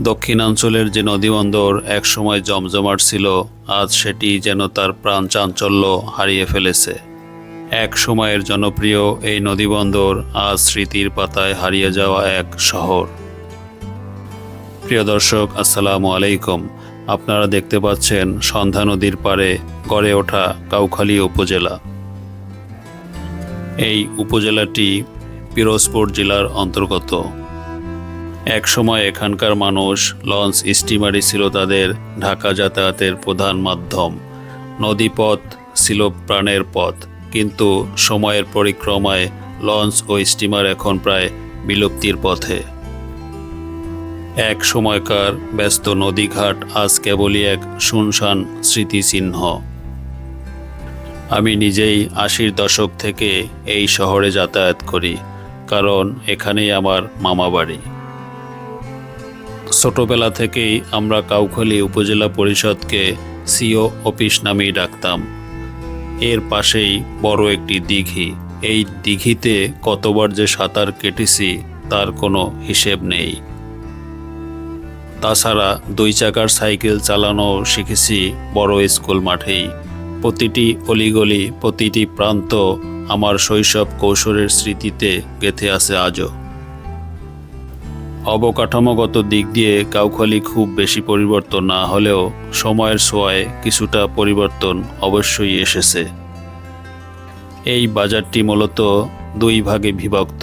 দক্ষিণাঞ্চলের যে নদীবন্দর একসময় জমজমাট ছিল, আজ সেটি যেন তার প্রাণ চাঞ্চল্য হারিয়ে ফেলেছে। এক সময়ের জনপ্রিয় এই নদীবন্দর আজ স্মৃতির পাতায় হারিয়ে যাওয়া এক শহর। প্রিয় দর্শক, আসসালামু আলাইকুম। আপনারা দেখতে পাচ্ছেন সন্ধ্যা নদীর পাড়ে গড়ে ওঠা কাউখালী উপজেলা। এই উপজেলাটি পিরোজপুর জেলার অন্তর্গত। এক সময় এখানকার মানুষ লঞ্চ স্টিমারই ছিল তাদের ঢাকা যাতায়াতের প্রধান মাধ্যম। নদীপথ ছিল প্রাণের পথ, কিন্তু সময়ের পরিক্রমায় লঞ্চ ও স্টিমার এখন প্রায় বিলুপ্তির পথে। এক সময়কার ব্যস্ত নদীঘাট আজ কেবলই এক শুনশান স্মৃতিচিহ্ন। আমি নিজেই আশির দশক থেকে এই শহরে যাতায়াত করি, কারণ এখানেই আমার মামা বাড়ি ছোটবেলা থেকেই আমরা কাউখালী উপজেলা পরিষদকে সিও অফিস নামেই ডাকতাম। এর পাশেই বড় একটি দিঘি। এই দিঘিতে কতবার যে সাঁতার কেটেছি, তার কোনো হিসেব নেই। তাছাড়া দুই চাকার সাইকেল চালানো শিখেছি বড় স্কুল মাঠেই। প্রতিটি অলিগলি, প্রতিটি প্রান্ত আমার শৈশব কৌশলের স্মৃতিতে গেথে আছে আজও। অবকাঠামোগত দিক দিয়ে কাউখালী খুব বেশি পরিবর্তন না হলেও সময়ের ছোঁয়ায় কিছুটা পরিবর্তন অবশ্যই এসেছে। এই বাজারটি মূলত দুই ভাগে বিভক্ত,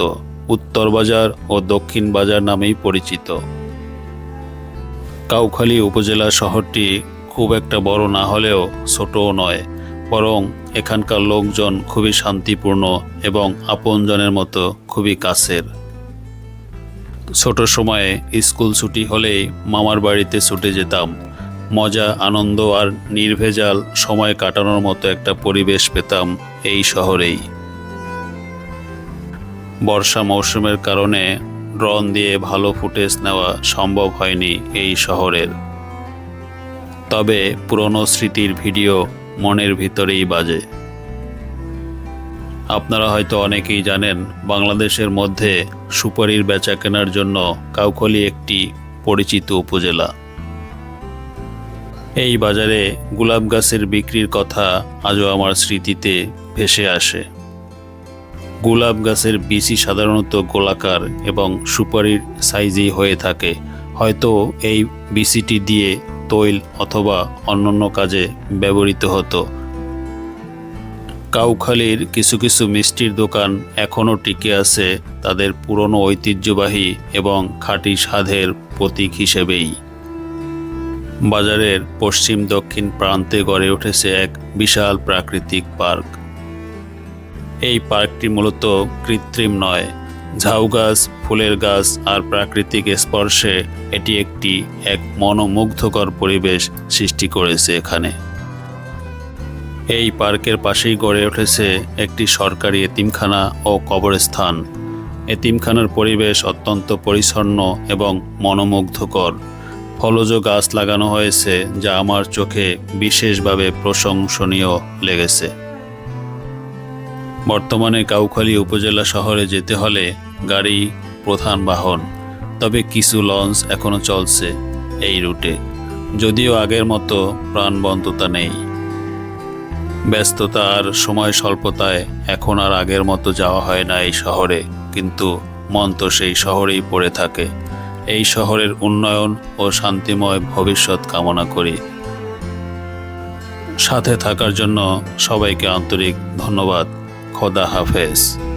উত্তর বাজার ও দক্ষিণ বাজার নামেই পরিচিত। কাউখালী উপজেলা শহরটি খুব একটা বড় না হলেও ছোটও নয়, বরং এখানকার লোকজন খুবই শান্তিপূর্ণ এবং আপনজনের মতো খুবই কাছের। ছোট সময়ে স্কুল ছুটি হলেই মামার বাড়িতে ছুটে যেতাম। মজা, আনন্দ আর নির্ভেজাল সময় কাটানোর মতো একটা পরিবেশ পেতাম এই শহরেই। বর্ষা মৌসুমের কারণে ড্রোন দিয়ে ভালো ফুটেজ নেওয়া সম্ভব হয়নি এই শহরের। তবে পুরনো স্মৃতির ভিডিও মনের ভিতরেই বাজে। আপনারা হয়তো অনেকেই জানেন, বাংলাদেশের মধ্যে সুপারির বেচা কেনার জন্য কাউকলি একটি পরিচিত উপজেলা। এই বাজারে গোলাপ গাছের বিক্রির কথা আজও আমার স্মৃতিতে ভেসে আসে। গোলাপ গাছের বিচি সাধারণত গোলাকার এবং সুপারির সাইজেই হয়ে থাকে। হয়তো এই বিচিটি দিয়ে তৈল অথবা অন্যান্য কাজে ব্যবহৃত হতো। কাউখালীর কিছু কিছু মিষ্টির দোকান এখনও টিকে আছে তাদের পুরনো ঐতিহ্যবাহী এবং খাঁটি স্বাদের প্রতীক হিসেবেই। বাজারের পশ্চিম দক্ষিণ প্রান্তে গড়ে উঠেছে এক বিশাল প্রাকৃতিক পার্ক। এই পার্কটি মূলত কৃত্রিম নয়, ঝাউ গাছ, ফুলের গাছ আর প্রাকৃতিক স্পর্শে এটি একটি এক মনোমুগ্ধকর পরিবেশ সৃষ্টি করেছে এখানে। এই পার্কের পাশেই গড়ে উঠেছে একটি সরকারি এতিমখানা ও কবরস্থান। এতিমখানার পরিবেশ অত্যন্ত পরিচ্ছন্ন এবং মনোমুগ্ধকর। ফলজ গাছ লাগানো হয়েছে, যা আমার চোখে বিশেষভাবে প্রশংসনীয় লেগেছে। বর্তমানে কাউখালী উপজেলা শহরে যেতে হলে গাড়ি, প্রধান বাহন, তবে কিছু লঞ্চ এখনও চলছে এই রুটে। যদিও আগের মতো প্রাণবন্ততা নেই। ব্যস্ততা আর সময় স্বল্পতায় এখন আর আগের মতো যাওয়া হয় না এই শহরে, কিন্তু মন তো সেই শহরেই পড়ে থাকে। এই শহরের উন্নয়ন ও শান্তিময় ভবিষ্যৎ কামনা করি। সাথে থাকার জন্য সবাইকে আন্তরিক ধন্যবাদ। খোদা হাফেজ।